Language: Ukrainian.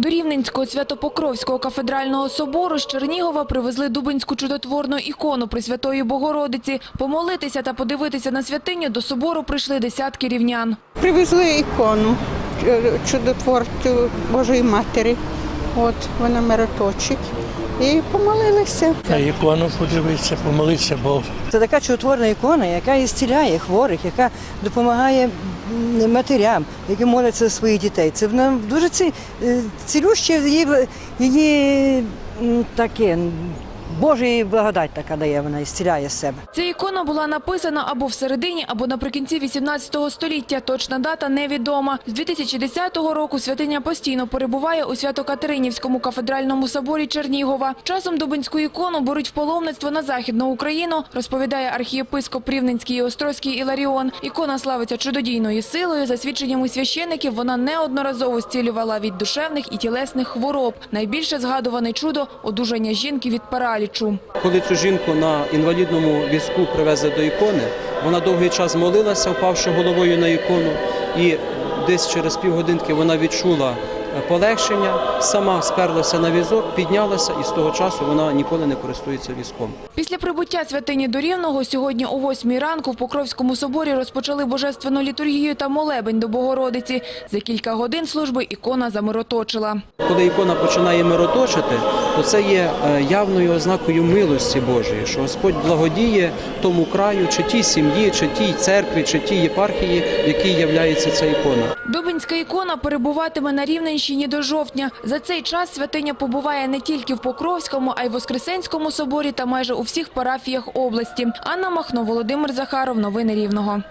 До Рівненського Святопокровського кафедрального собору з Чернігова привезли Дубинську чудотворну ікону Пресвятої Богородиці. Помолитися та подивитися на святиню до собору прийшли десятки рівнян. Привезли ікону е, чудотворцю Божої Матері. От вона мироточить. І помолилися. На ікону подивитися, помолитися Богу. Це така чудотворна ікона, яка і зціляє хворих, яка допомагає матерям, які моляться за своїх дітей. Це вона дуже ці, е, цілюще її, її таке. Божа їй благодать така дає, вона ісціляє з себе. Ця ікона була написана або всередині, або наприкінці 18 століття. Точна дата невідома. З 2010 року святиня постійно перебуває у Свято-Катеринівському кафедральному соборі Чернігова. Часом Дубинську ікону беруть в паломництво на Західну Україну, розповідає архієпископ Рівненський і Острозький Іларіон. Ікона славиться чудодійною силою. За свідченнями священиків, вона неодноразово зцілювала від душевних і тілесних хвороб. Найбільше згадуване чудо – одужання жінки від паралічу. Коли цю жінку на інвалідному візку привезли до ікони, вона довгий час молилася, впавши головою на ікону, і десь через півгодинки вона відчула полегшення, сама сперлася на візок, піднялася, і з того часу вона ніколи не користується візком. Після прибуття святині до Рівного сьогодні о 8 ранку в Покровському соборі розпочали божественну літургію та молебень до Богородиці. За кілька годин служби ікона замироточила. Коли ікона починає мироточити, то це є е, явною ознакою милості Божої, що Господь благодіє тому краю, чи тій сім'ї, чи тій церкві, чи тій єпархії, в якій являється ця ікона. Дубинська ікона перебуватиме на Рівненщині до жовтня. За цей час святиня побуває не тільки в Покровському, а й в Воскресенському соборі та майже у всіх парафіях області. Анна Махно, Володимир Захаров. Новини Рівного.